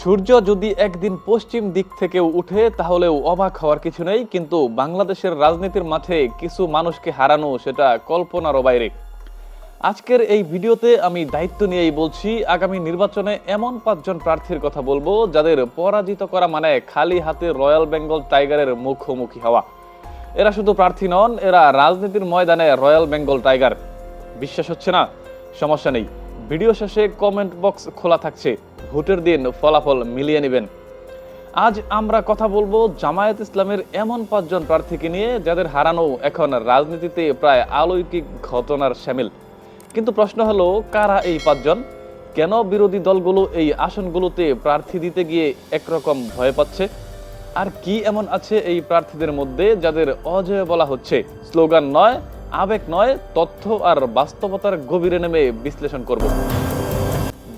সূর্য যদি একদিন পশ্চিম দিক থেকে উঠে, তাহলেও অবাক হওয়ার কিছু নেই, কিন্তু বাংলাদেশের রাজনীতির মাঠে কিছু মানুষকে হারানো সেটা কল্পনারও বাইরে। আজকের এই ভিডিওতে আমি দায়িত্ব নিয়েই বলছি, আগামী নির্বাচনে এমন পাঁচজন প্রার্থীর কথা বলব, যাদের পরাজিত করা মানে খালি হাতে রয়্যাল বেঙ্গল টাইগারের মুখোমুখি হওয়া। এরা শুধু প্রার্থী নন, এরা রাজনীতির ময়দানে রয়্যাল বেঙ্গল টাইগার। বিশ্বাস হচ্ছে না, সমস্যা নেই। ভিডিও শেষে কমেন্ট বক্স খোলা থাকছে। ভোটের দিন ফলাফল মিলিয়ে নেবেন। আজ আমরা কথা বলব জামায়াত ইসলামের এমন পাঁচজন প্রার্থীকে নিয়ে, যাদের হারানো এখন রাজনীতিতে প্রায় অলৌকিক ঘটনার সামিল। কিন্তু প্রশ্ন হলো, কারা এই পাঁচজন? কেন বিরোধী দলগুলো এই আসনগুলোতে প্রার্থী দিতে গিয়ে একরকম ভয় পাচ্ছে? আর কি এমন আছে এই প্রার্থীদের মধ্যে যাদের অজয় বলা হচ্ছে? স্লোগান নয় আবেগ নয়, তথ্য আর বাস্তবতার গভীরে নেমে বিশ্লেষণ করব।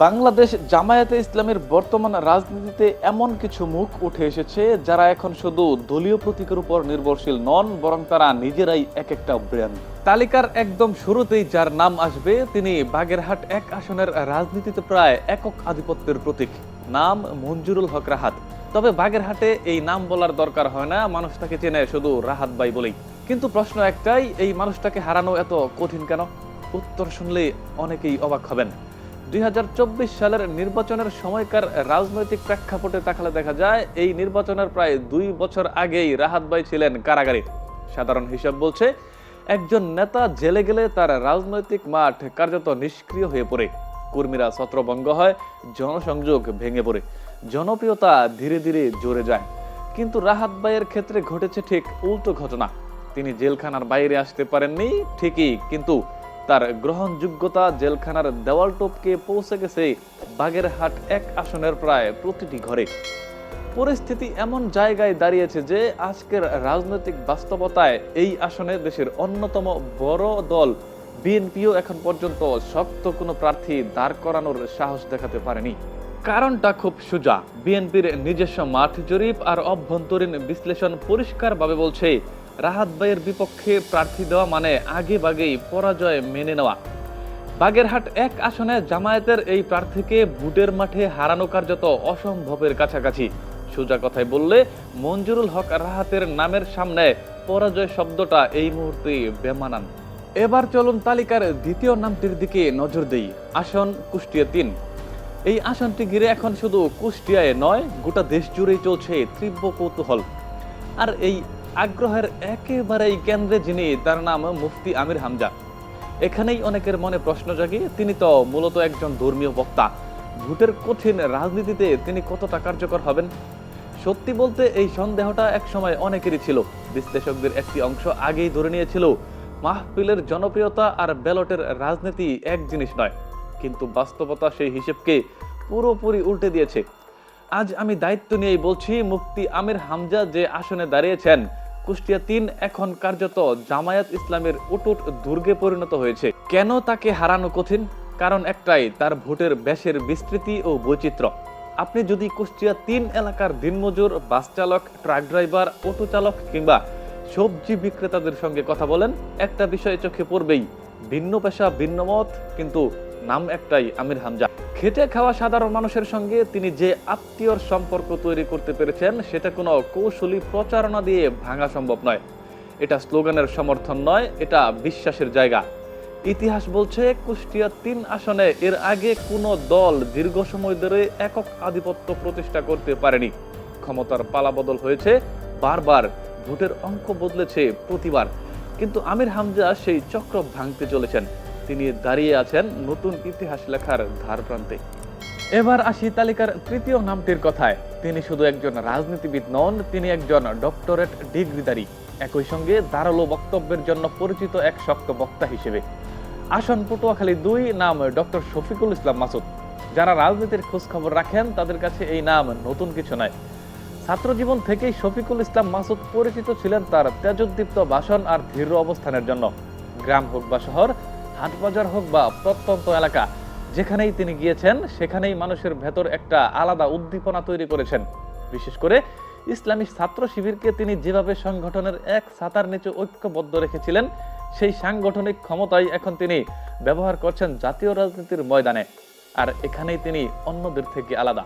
বাংলাদেশ জামায়াতে ইসলামের বর্তমান রাজনীতিতে এমন কিছু মুখ উঠে এসেছে যারা এখন শুধু দলীয় প্রতীকের উপর নির্ভরশীল নন, বরং তারা নিজেরাই এক একটা ব্র্যান্ড। তালিকার একদম শুরুতেই যার নাম আসবে, তিনি বাগেরহাট এক আসনের রাজনীতিতে প্রায় একক আধিপত্যের প্রতীক। নাম মঞ্জুরুল হক রাহাত। তবে বাগেরহাটে এই নাম বলার দরকার হয় না, মানুষ তাকে চেনে শুধু রাহাত বাই বলেই। কিন্তু প্রশ্ন একটাই, এই মানুষটাকে হারানো এত কঠিন কেন? উত্তর শুনলে অনেকেই অবাক হবেন। দুই হাজার চব্বিশ সালের নির্বাচনের সময়কার রাজনৈতিক প্রেক্ষাপটে তাকালে দেখা যায়, এই নির্বাচনের প্রায় দুই বছর আগেই রাহাত ভাই ছিলেন কারাগারে। সাধারণ হিসাব বলছে, একজন নেতা জেলে গেলে তার রাজনৈতিক মাঠ কার্যত নিষ্ক্রিয় হয়ে পড়ে। কর্মীরা ছত্রভঙ্গ হয়, জনসংযোগ ভেঙে পড়ে, জনপ্রিয়তা ধীরে ধীরে জোরে যায়। কিন্তু রাহাত ভাইয়ের ক্ষেত্রে ঘটেছে ঠিক উল্টো ঘটনা। তিনি জেলখানার বাইরে আসতে পারেননি, ঠিকই, কিন্তু তার গ্রহণযোগ্যতা জেলখানার দেওয়াল টপকে পৌঁছে গেছে বাগেরহাট এক আসনের প্রায় প্রতিটি ঘরে। পরিস্থিতি এমন জায়গায় দাঁড়িয়েছে যে আজকের রাজনৈতিক বাস্তবতায় এই আসনে দেশের অন্যতম বড় দল বিএনপিও এখন পর্যন্ত শক্ত কোনো প্রার্থী দাঁড় করানোর সাহস দেখাতে পারেনি। কারণটা খুব সোজা, বিএনপির নিজস্ব মাঠ জরিপ আর অভ্যন্তরীণ বিশ্লেষণ পরিষ্কারভাবে বলছে রাহাত ভাইয়ের বিপক্ষে প্রার্থী দেওয়া মানে আগে বাগেই পরাজয় মেনে নেওয়া। বাগেরহাট এক আসনে জামায়াতের এই প্রার্থীকে বুটের মাঠে হারানো কার্যত অসম্ভবের কাছাকাছি। সোজা কথায় বললে, মঞ্জুরুল হক রাহাতের নামের সামনে পরাজয় শব্দটা এই মুহূর্তে বেমানান। এবার চলুন তালিকার দ্বিতীয় নামটির দিকে নজর দেই, আসন কুষ্টিয়া তিন। এই আসনটি ঘিরে এখন শুধু কুষ্টিয়ায় নয়, গোটা দেশ জুড়েই চলছে তীব্র কৌতূহল। আর এই আগ্রহের একেবারেই কেন্দ্রে যিনি, তার নাম মুফতি আমির হামজা। এখানেই অনেকের মনে প্রশ্ন জাগে, তিনি তো মূলত একজন ধর্মীয় বক্তা। ভোটের কঠিন রাজনীতিতে তিনি কতটা কার্যকর হবেন? সত্যি বলতে এই সন্দেহটা একসময় অনেকেরই ছিল। বিশ্লেষকদের একটি অংশ আগেই ধরে নিয়েছিল, মাহফিলের জনপ্রিয়তা আর ব্যালটের রাজনীতি এক জিনিস নয়। কিন্তু বাস্তবতা সেই হিসেবকে পুরোপুরি উল্টে দিয়েছে। আজ আমি দায়িত্ব নিয়েই বলছি, মুফতি আমির হামজা যে আসনে দাঁড়িয়েছেন কুষ্টিয়া তিন এখন কার্যত জামায়াত ইসলামের উটুট দুর্গে পরিণত হয়েছে। কেন তাকে হারানো কঠিন? কারণ একটাই, তার ভোটের ব্যাসের বিস্তৃতি ও বৈচিত্র্য। আপনি যদি কুষ্টিয়া তিন এলাকার দিনমজুর, বাস চালক, ট্রাক ড্রাইভার, অটো চালক কিংবা সবজি বিক্রেতাদের সঙ্গে কথা বলেন, একটা বিষয় চোখে পড়বেই, ভিন্ন পেশা, ভিন্ন মত, কিন্তু নাম একটাই, আমির হামজা। খেটে খাওয়া সাধারণ মানুষের সঙ্গে তিনি যে আত্মীয়র সম্পর্ক তৈরি করতে পেরেছেন, সেটা কোনো কৌশলী প্রচারণা দিয়ে ভাঙা সম্ভব নয়। এটা স্লোগানের সমর্থন নয়, এটা বিশ্বাসের জায়গা। ইতিহাস বলছে, কুষ্টিয়া তিন আসনে এর আগে কোনো দল দীর্ঘ সময় ধরে একক আধিপত্য প্রতিষ্ঠা করতে পারেনি। ক্ষমতার পালাবদল হয়েছে, বারবার ভোটের অঙ্ক বদলেছে প্রতিবার। কিন্তু আমির হামজা সেই চক্র ভাঙতে চলেছেন। তিনি দাঁড়িয়ে আছেন নতুন ইতিহাস লেখার ধার প্রান্তে এবার আসি তালিকার তৃতীয় নামটির কথায়। তিনি শুধু একজন রাজনীতিবিদ নন, তিনি একজন ডক্টরেট ডিগ্রিধারী। একই সঙ্গে ধারালো বক্তব্যের জন্য পরিচিত এক শক্ত বক্তা হিসেবে। আসন পটুয়াখালী দুই, নাম ডক্টর শফিকুল ইসলাম মাসুদ। যারা রাজনীতির খোঁজ খবর রাখেন, তাদের কাছে এই নাম নতুন কিছু নয়। ছাত্র জীবন থেকেই শফিকুল ইসলাম মাসুদ পরিচিত ছিলেন তার তেজোদ্দীপ্ত ভাষণ আর ধীর অবস্থানের জন্য। গ্রাম হোক বা শহর হাটবাজার হোক বা প্রত্যন্ত এলাকা, যেখানেই তিনি গিয়েছেন, সেখানেই মানুষের ভেতর একটা আলাদা উদ্দীপনা তৈরি করেছেন। বিশেষ করে ইসলামী ছাত্র শিবিরকে তিনি যেভাবে সংগঠনের এক ছাতার নিচে ঐক্যবদ্ধ রেখেছিলেন, সেই সাংগঠনিক ক্ষমতাই এখন তিনি ব্যবহার করছেন জাতীয় রাজনীতির ময়দানে। আর এখানেই তিনি অন্যদের থেকে আলাদা।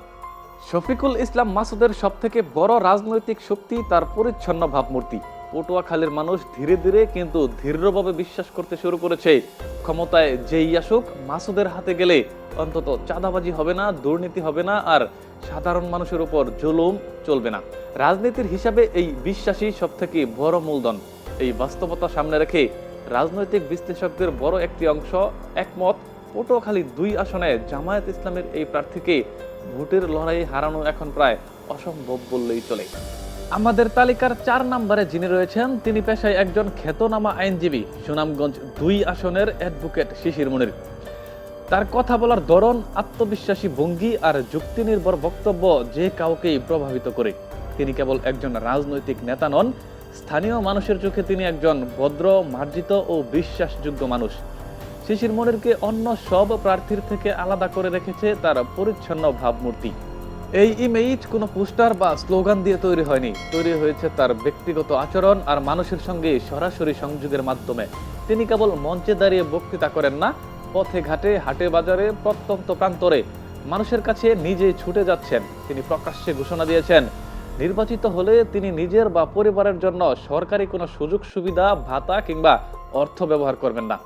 শফিকুল ইসলাম মাসুদের সবথেকে বড় রাজনৈতিক শক্তি তার পরিচ্ছন্ন ভাবমূর্তি। পটুয়াখালীর মানুষ ধীরে ধীরে কিন্তু দৃঢ়ভাবে বিশ্বাস করতে শুরু করেছে। ক্ষমতায় যেই আসুক, মাসুদের হাতে গেলে অন্তত চাঁদাবাজি হবে না, দুর্নীতি হবে না আর সাধারণ মানুষের উপর জুলুম চলবে না। রাজনীতির হিসাবে এই বিশ্বাসই সবথেকে বড় মূলধন। এই বাস্তবতা সামনে রেখে রাজনৈতিক বিশ্লেষকদের বড় একটি অংশ একমত, পটুয়াখালী দুই আসনে জামায়াত ইসলামের এই প্রার্থীকে ভোটের লড়াইয়ে হারানো এখন প্রায় অসম্ভব বললেই চলে। আমাদের তালিকার চার নম্বরে যিনি রয়েছেন, তিনি পেশায় একজন খ্যাতনামা আইনজীবী, সুনামগঞ্জ দুই আসনের অ্যাডভোকেট শিশির মনির। তার কথা বলার ধরন, আত্মবিশ্বাসী ভঙ্গি আর যুক্তি নির্ভর বক্তব্য যে কাউকেই প্রভাবিত করে। তিনি কেবল একজন রাজনৈতিক নেতা নন, স্থানীয় মানুষের চোখে তিনি একজন ভদ্র, মার্জিত ও বিশ্বাসযোগ্য মানুষ। শিশির মনিরকে অন্য সব প্রার্থীর থেকে আলাদা করে রেখেছে তার পরিচ্ছন্ন ভাবমূর্তি। এই ইমেজ কোনো পোস্টার বা স্লোগান দিয়ে তৈরি হয়নি। তৈরি হয়েছে তার ব্যক্তিগত আচরণ আর মানুষের সঙ্গে সরাসরি সংযোগের মাধ্যমে। তিনি কেবল মঞ্চে দাঁড়িয়ে বক্তৃতা করেন না, পথে ঘাটে, হাটে বাজারে, প্রত্যন্ত প্রান্তরে। মানুষের কাছে নিজেই ছুটে যাচ্ছেন। তিনি প্রকাশ্যে ঘোষণা দিয়েছেন, নির্বাচিত হলে তিনি নিজের বা পরিবারের জন্য সরকারি কোনো সুযোগ সুবিধা ভাতা কিংবা অর্থ ব্যবহার করবেন না।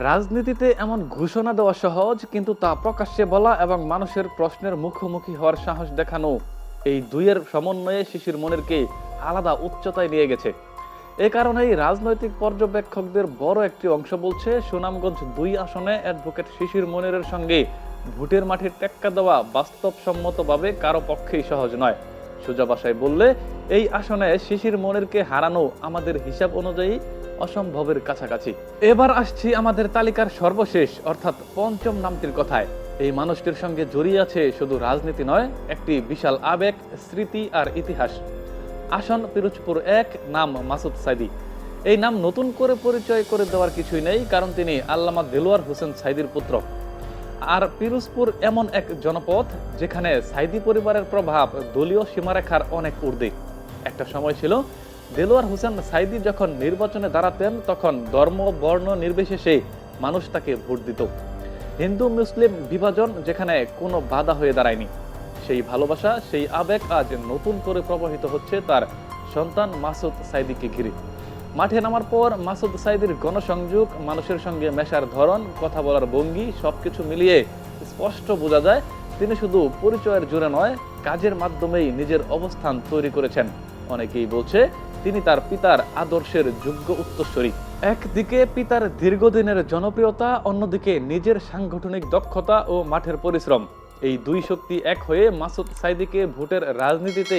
রাজনীতিতে এমন ঘোষণা দেওয়া সহজ, কিন্তু তা প্রকাশ্যে বলা এবং মানুষের প্রশ্নের মুখোমুখি হওয়ার সাহস দেখানো এই দুইয়ের সমন্বয়ে শিশির মনেরকে আলাদা উচ্চতায় নিয়ে গেছে। এ কারণেই রাজনৈতিক পর্যবেক্ষকদের বড় একটি অংশ বলছে, সুনামগঞ্জ দুই আসনে অ্যাডভোকেট শিশির মনিরের সঙ্গে ভোটের মাঠে টেক্কা দেওয়া বাস্তবসম্মতভাবে কারও পক্ষেই সহজ নয়। সোজা ভাষায় বললে, এই আসনে শিশির মনিরকে হারানো আমাদের হিসাব অনুযায়ী অসম্ভবের কাছাকাছি। এবার আসছি আমাদের তালিকার সর্বশেষ, অর্থাৎ পঞ্চম নামটির কথায়। এই মানুষটির সঙ্গে জড়িয়ে আছে শুধু রাজনীতি নয়, একটি বিশাল আবেগ, স্মৃতি আর ইতিহাস। আসন পিরোজপুর এক, নাম মাসুদ সাইদি। এই নাম নতুন করে পরিচয় করে দেওয়ার কিছুই নেই, কারণ তিনি আল্লামা দেলোয়ার হোসেন সাইদির পুত্র। আর পিরোজপুর এমন এক জনপদ, যেখানে সাইদি পরিবারের প্রভাব দলীয় সীমারেখার অনেক ঊর্ধ্বে। একটা সময় ছিল দেলোয়ার হোসেন সাইদি যখন নির্বাচনে দাঁড়াতেন, তখন ধর্ম, বর্ণ নির্বিশেষে মানুষ তাকে ভোট দিত। হিন্দু, মুসলিম বিভাজন যেখানে কোনো বাধা হয়ে দাঁড়ায়নি। সেই ভালোবাসা, সেই আবেগ আজ নতুন করে প্রবাহিত হচ্ছে তার সন্তান মাসুদ সাইদিকে ঘিরে। মাঠে নামার পর মাসুদ সাইদির গণসংযোগ, মানুষের সঙ্গে মেশার ধরন, কথা বলার ভঙ্গি, সবকিছু মিলিয়ে স্পষ্ট বোঝা যায়, তিনি শুধু পরিচয়ের জোরে নয়, কাজের মাধ্যমেই নিজের অবস্থান তৈরি করেছেন। অনেকেই বলছে তিনি তার পিতার আদর্শের যোগ্য উত্তরস্বরী একদিকে পিতার দীর্ঘদিনের জনপ্রিয়তা, অন্যদিকে নিজের সাংগঠনিক দক্ষতা ও মাঠের পরিশ্রম। এই দুই শক্তি এক হয়ে মাসুদ সাইদিকে ভোটের রাজনীতিতে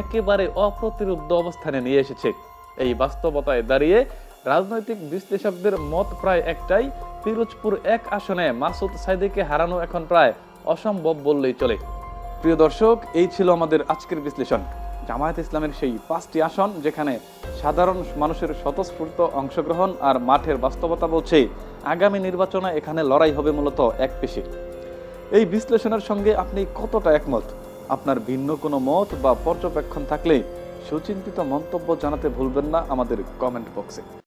একেবারে অপ্রতিরোধ্য অবস্থানে নিয়ে এসেছে। এই বাস্তবতায় দাঁড়িয়ে রাজনৈতিক বিশ্লেষকদের মত প্রায় একটাই, পিরোজপুর এক আসনে মাসুদ সাইদিকে হারানো এখন প্রায় অসম্ভব বললেই চলে। প্রিয় দর্শক, এই ছিল আমাদের আজকের বিশ্লেষণ। জামায়াত ইসলামের সেই পাঁচটি আসন, যেখানে সাধারণ মানুষের স্বতঃস্ফূর্ত অংশগ্রহণ আর মাঠের বাস্তবতা বলছে, আগামী নির্বাচনে এখানে লড়াই হবে মূলত এক পেশে। এই বিশ্লেষণের সঙ্গে আপনি কতটা একমত? আপনার ভিন্ন কোনো মত বা পর্যবেক্ষণ থাকলে সুচিন্তিত মন্তব্য জানাতে ভুলবেন না আমাদের কমেন্ট বক্সে।